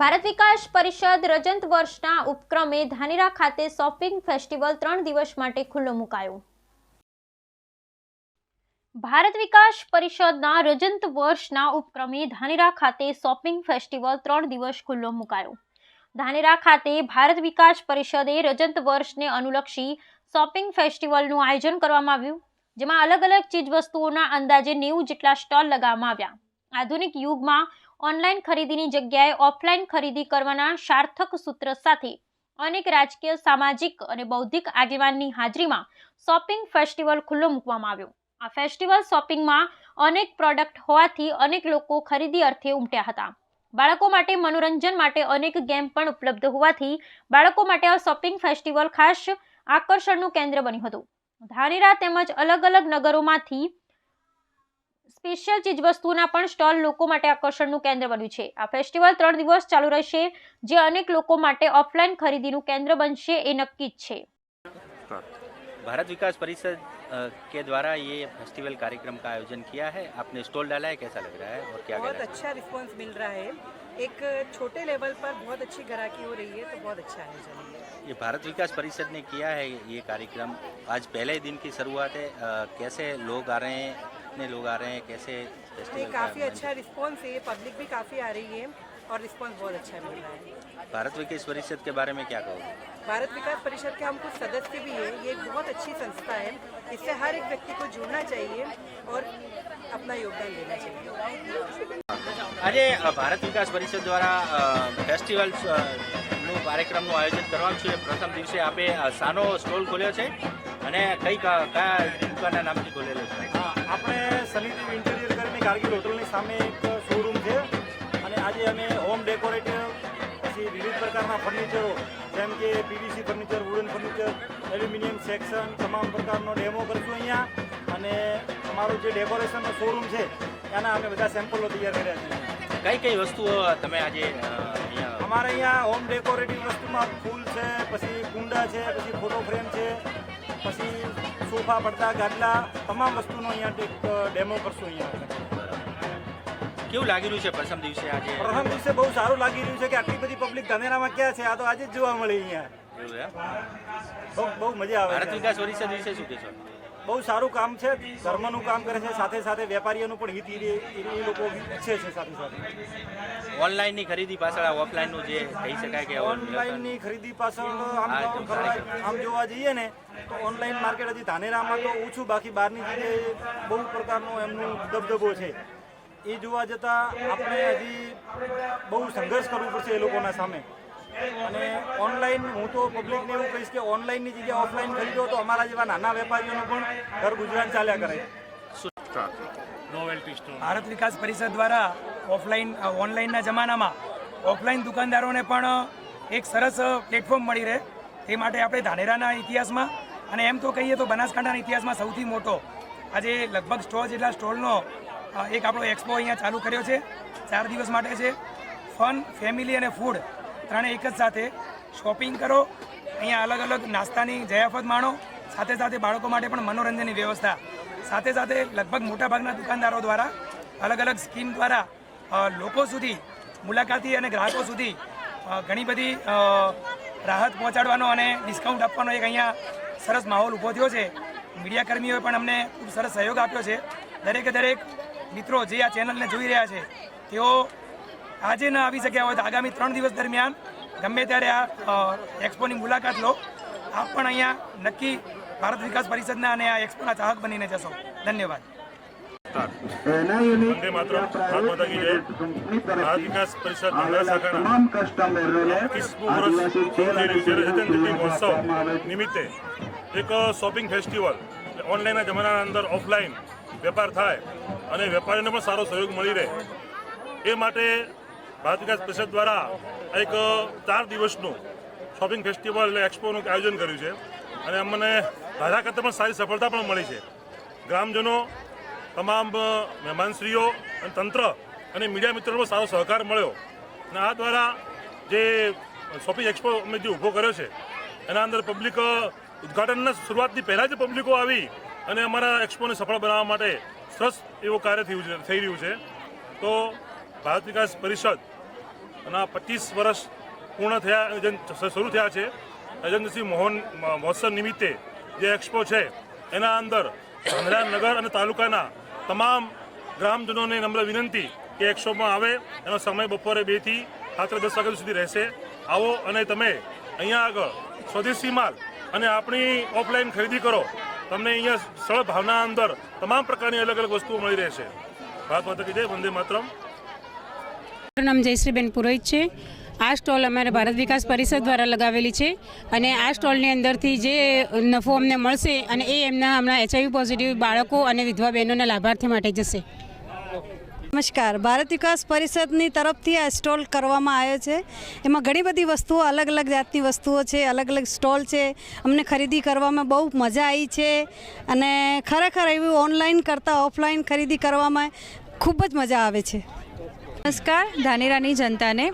ભારત વિકાસ પરિષદ રજત વર્ષના ઉપક્રમે ધાનેરા ખાતે શોપિંગ ફેસ્ટિવલ ત્રણ દિવસ માટે ખુલ્લો મુકાયો. ભારત વિકાસ પરિષદના રજંત વર્ષના ઉપક્રમે ધાનેરા ખાતે શોપિંગ ફેસ્ટિવલ ત્રણ દિવસ ખુલ્લો મુકાયો. ધાનેરા ખાતે ભારત વિકાસ પરિષદે રજંત વર્ષને અનુલક્ષી શોપિંગ ફેસ્ટિવલનું આયોજન કરવામાં આવ્યું, જેમાં અલગ અલગ ચીજવસ્તુઓના અંદાજે નેવું જેટલા સ્ટોલ લગાવવામાં આવ્યા. આધુનિક યુગમાં ઓનલાઈન ખરીદીની જગ્યાએ ઓફલાઈન ખરીદી કરવાના સાર્થક સૂત્ર સાથે અનેક રાજકીય, સામાજિક અને બૌદ્ધિક આગેવાનની હાજરીમાં શોપિંગ ફેસ્ટિવલ ખુલ્લો મૂકવામાં આવ્યો. આ ફેસ્ટિવલ શોપિંગમાં અનેક પ્રોડક્ટ હોવાથી અનેક લોકો ખરીદી અર્થે ઉમટ્યા હતા. બાળકો માટે મનોરંજન માટે અનેક ગેમ પણ ઉપલબ્ધ હોવાથી બાળકો માટે આ શોપિંગ ફેસ્ટિવલ ખાસ આકર્ષણનું કેન્દ્ર બન્યું હતું. ધાનેરા તેમજ અલગ અલગ નગરોમાંથી સ્પેશિયલ ચીજવસ્તુઓના પણ સ્ટોલ લોકો માટે આકર્ષણનું કેન્દ્ર બન્યું છે આ ફેસ્ટિવલ ત્રણ દિવસ ચાલુ રહેશે જે અનેક લોકો માટે ઓફલાઈન ખરીદીનું કેન્દ્ર બનશે એ નક્કી જ છે भारत विकास परिषद अ, के द्वारा ये फेस्टिवल कार्यक्रम का आयोजन किया है आपने स्टॉल डाला है कैसा लग रहा है और क्या बहुत कहना है अच्छा रिस्पांस मिल रहा है एक छोटे लेवल पर बहुत अच्छी ग्राहकी हो रही है तो बहुत अच्छा आयोजन है ये भारत विकास परिषद ने किया है ये कार्यक्रम आज पहले दिन की शुरुआत है अ, कैसे लोग आ रहे हैं कितने लोग आ रहे हैं कैसे ये फेस्टिवल का काफ़ी आयोजन- अच्छा रिस्पांस है पब्लिक भी काफ़ी आ रही है और रिस्पांस बहुत अच्छा मिल रहा है भारत विकास परिषद के बारे में क्या कहोगे भारत विकास परिषद के हम कुछ सदस्य भी हैं ये एक बहुत अच्छी संस्था है इससे हर एक व्यक्ति को जुड़ना चाहिए और अपना योगदान देना चाहिए આજે અ, ભારત વિકાસ પરિષદ દ્વારા અ, ફેસ્ટિવલ અ, નું કાર્યક્રમનું આયોજન કરવાનું છે પ્રથમ દિવસે આપે અ, સાનો સ્ટોલ ખોલ્યો છે અને કઈ કા- કયા દુકાનના નામથી ખોલેલો છે હા આપણે સનીદેવ ઇન્ટિરિયર કરીને કારગીલ હોટલની સામે એક શોરૂમ છે. અને આજે અમે હોમ ડેકોરેટિવ પછી વિવિધ પ્રકારના ફર્નિચરો જેમ કે PVC furniture wooden furniture aluminium section તમામ પ્રકારનો ડેમો કરશું અહીંયા. અને અમારું જે ડેકોરેશનનો શોરૂમ છે, એના અમે બધા સેમ્પલો તૈયાર કર્યા છે. કઈ કઈ વસ્તુઓ તમે આજે અમારે અહીંયા હોમ ડેકોરેટિવ વસ્તુમાં ફૂલ છે પછી કુંડા છે પછી ફોટો ફ્રેમ છે પછી સોફા પડતા ગાદલા તમામ વસ્તુનો અહીંયા ડેમો કરશું અહીંયા કેવું લાગી રહ્યું છે પ્રથમ દિવસે આજે? પ્રથમ દિવસે બહુ સારું લાગી રહ્યું છે કે આટલી બધી પબ્લિક ધાનેરામાં ક્યાં છે? આ તો આજે જ જોવા મળી અહીંયા. બહુ બહુ મજા આવે ભારત વિકાસ ઓરિસ્સા દિવસે શું કહેશો બહુ સારું કામ છે ધર્મનું કામ કરે છે સાથે સાથે વેપારીઓનું પણ હિત એ લોકો ઈચ્છે છે સાથે સાથે. ઓનલાઈનની ખરીદી પાછળ ઓફલાઈનનું જે કહી શકાય કે ઓનલાઈનની ખરીદી પાછળ આમ આમ જોવા જઈએ ને તો ઓનલાઈન માર્કેટ હજી ધાનેરામાં તો ઓછું બાકી બહારની જગ્યાએ બહુ પ્રકારનો એમનું દબદબો છે. એ જોવા જતાં આપણે હજી બહુ સંઘર્ષ કરવું પડશે એ લોકોના સામે. અને ઓનલાઈન હું તો પબ્લિકને એવું કહીશ કે ઓનલાઈનની જગ્યાએ ઓફલાઈન ખરીદો તો અમારા જેવા નાના વેપારીઓનું પણ ઘર ગુજરાન ચાલ્યા કરે. ભારત વિકાસ પરિષદ દ્વારા ઓફલાઈન ઓનલાઈનના જમાનામાં ઓફલાઈન દુકાનદારોને પણ એક સરસ પ્લેટફોર્મ મળી રહે. તે માટે આપણે ધાનેરાના ઇતિહાસમાં અને એમ તો કહીએ તો બનાસકાંઠાના ઇતિહાસમાં સૌથી મોટો આજે લગભગ સ્ટોર જેટલા સ્ટોલનો એક આપણો એક્સપો અહીંયા ચાલુ કર્યો છે. ચાર દિવસ માટે છે. ફન ફેમિલી અને ફૂડ ત્રણે એક જ સાથે શોપિંગ કરો. અહીંયા અલગ અલગ નાસ્તાની જયાફત માણો. સાથે સાથે બાળકો માટે પણ મનોરંજનની વ્યવસ્થા સાથે સાથે લગભગ મોટાભાગના દુકાનદારો દ્વારા અલગ અલગ સ્કીમ દ્વારા લોકો સુધી, મુલાકાતી અને ગ્રાહકો સુધી ઘણી બધી રાહત પહોંચાડવાનો અને ડિસ્કાઉન્ટ આપવાનો એક અહીંયા સરસ માહોલ ઊભો થયો છે. મીડિયાકર્મીઓએ પણ અમને ખૂબ સરસ સહયોગ આપ્યો છે. દરેકે દરેક મિત્રો જે આ ચેનલને જોઈ રહ્યા છે, તેઓ આજે ન આવી શક્યા હોય તો આગામી ત્રણ દિવસ દરમિયાન ગમે ત્યારે આ એક્સપોની મુલાકાત લો. આપ પણ અહીંયા નક્કી ભારત વિકાસ પરિષદના અને આ એક્સપોના ચાહક બનીને જશો. ધન્યવાદ. વંદે માતરમ. ભારત માતા કી જય. ભારત વિકાસ પરિષદ ધાનેરા શાખાના એકવીસમું વર્ષ થઈ રહ્યું છે. રજતન મહોત્સવ નિમિત્તે એક શોપિંગ ફેસ્ટિવલ. ઓનલાઈનના જમાનાના અંદર ઓફલાઈન વેપાર થાય અને વેપારીને પણ સારો સહયોગ મળી રહે. એ માટે ભારત વિકાસ પરિષદ દ્વારા એક ચાર દિવસનું શોપિંગ ફેસ્ટિવલ એટલે એક્સપોનું આયોજન કર્યું છે. અને અમને ધારા કરતાં પણ સારી સફળતા પણ મળી છે. ગ્રામજનો, તમામ મહેમાનશ્રીઓ અને તંત્ર અને મીડિયા મિત્રોનો સારો સહકાર મળ્યો. અને આ દ્વારા જે શોપિંગ એક્સપો અમે જે ઊભો કર્યો છે, એના અંદર પબ્લિક ઉદઘાટનના શરૂઆતથી પહેલાં જ પબ્લિકો આવી અને અમારા એક્સપોને સફળ બનાવવા માટે સરસ એવું કાર્ય થયું છે, થઈ રહ્યું છે. તો ભારત વિકાસ પરિષદ અને પચીસ વર્ષ પૂર્ણ થયા શરૂ થયા છે એજન્સી મોહન મહોત્સવ નિમિત્તે જે એક્સપો છે, એના અંદર નગર અને તાલુકાના તમામ ગ્રામજનોને નમ્ર વિનંતી કે એક્સપોમાં આવે, એનો સમય બપોરે બેથી રાત્રે દસ વાગ્યા સુધી રહેશે. આવો અને તમે અહીંયા આગળ સ્વદેશી માલ અને આપણી ઓફલાઈન ખરીદી કરો, તમને અહીંયા સરળ ભાવના અંદર તમામ પ્રકારની અલગ અલગ વસ્તુઓ મળી રહેશે. ભારત માતા કી જય, વંદે માતરમ. નામ જયશ્રીબેન પુરોહિત છે. આ સ્ટોલ અમારે ભારત વિકાસ પરિષદ દ્વારા લગાવેલી છે અને આ સ્ટોલની અંદરથી જે નફો અમને મળશે અને એ એમના હમણાં એચઆઈવી પોઝિટિવ બાળકો અને વિધવા બહેનોના લાભાર્થી માટે જશે. નમસ્કાર. ભારત વિકાસ પરિષદની તરફથી આ સ્ટોલ કરવામાં આવ્યો છે. એમાં ઘણી બધી વસ્તુઓ, અલગ અલગ જાતની વસ્તુઓ છે, અલગ અલગ સ્ટોલ છે. અમને ખરીદી કરવામાં બહુ મજા આવી છે અને ખરેખર એવું ઓનલાઈન કરતાં ઓફલાઈન ખરીદી કરવામાં ખૂબ જ મજા આવે છે. નમસ્કાર, ધાનેરાની જનતાને.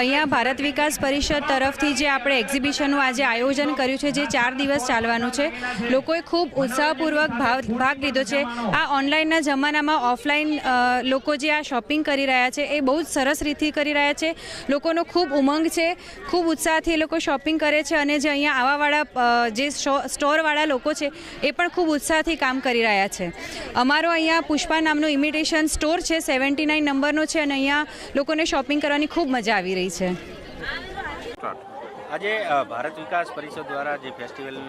અહીંયા ભારત વિકાસ પરિષદ તરફથી જે આપણે એક્ઝિબિશનનું આજે આયોજન કર્યું છે, જે ચાર દિવસ ચાલવાનું છે, લોકોએ ખૂબ ઉત્સાહપૂર્વક ભાગ ભાગ લીધો છે. આ ઓનલાઈનના જમાનામાં ઓફલાઈન લોકો જે આ શોપિંગ કરી રહ્યા છે, એ બહુ જ સરસ રીતથી કરી રહ્યા છે. લોકોનો ખૂબ ઉમંગ છે, ખૂબ ઉત્સાહથી એ લોકો શોપિંગ કરે છે અને જે અહીંયા આવાવાળા જે સ્ટોરવાળા લોકો છે, એ પણ ખૂબ ઉત્સાહથી કામ કરી રહ્યા છે. અમારો અહીંયા પુષ્પા નામનો ઇમિટેશન સ્ટોર છે સેવન્ટી નાઇન નંબરનો છે અને અહીંયા લોકોને શોપિંગ કરવાની ખૂબ મજા આવી રહી છે. આજે ભારત વિકાસ પરિષદ દ્વારા જે ફેસ્ટિવલનું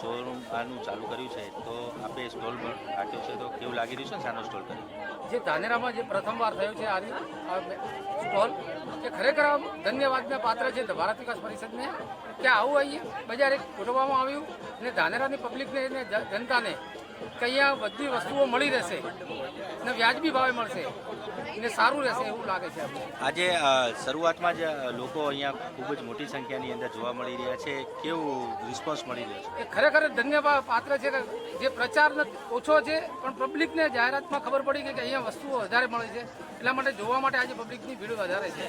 શોરૂમ આનું ચાલુ કર્યું છે તો આપે સ્ટોલ પણ રાખ્યો છે તો કેવું લાગી રહ્યું છે ને શાનો સ્ટોલ કર્યો જે ધાનેરામાં જે પ્રથમવાર થયો છે આ સ્ટોલ કે ખરેખર ધન્યવાદના પાત્ર છે ભારત વિકાસ પરિષદને કે આવું અહીંયા બજારે ગોઠવવામાં આવ્યું અને ધાનેરાની પબ્લિકને જનતાને કે અહીંયા બધી વસ્તુઓ મળી રહેશે ને વ્યાજબી ભાવે મળશે ને સારું રહેશે એવું લાગે છે આજે શરૂઆતમાં જ લોકો અહીંયા ખૂબ જ મોટી સંખ્યાની અંદર જોવા મળી રહ્યા છે. કેવું રિસ્પોન્સ મળી રહ્યો છે? ખરેખર ધન્યવાદ પાત્ર છે કે જે પ્રચાર ઓછો છે પણ પબ્લિકને જાહેરાતમાં ખબર પડી કે કે અહીંયા વસ્તુઓ વધારે મળે છે. એટલા માટે જોવા માટે આજે પબ્લિકની ભીડ વધારે છે.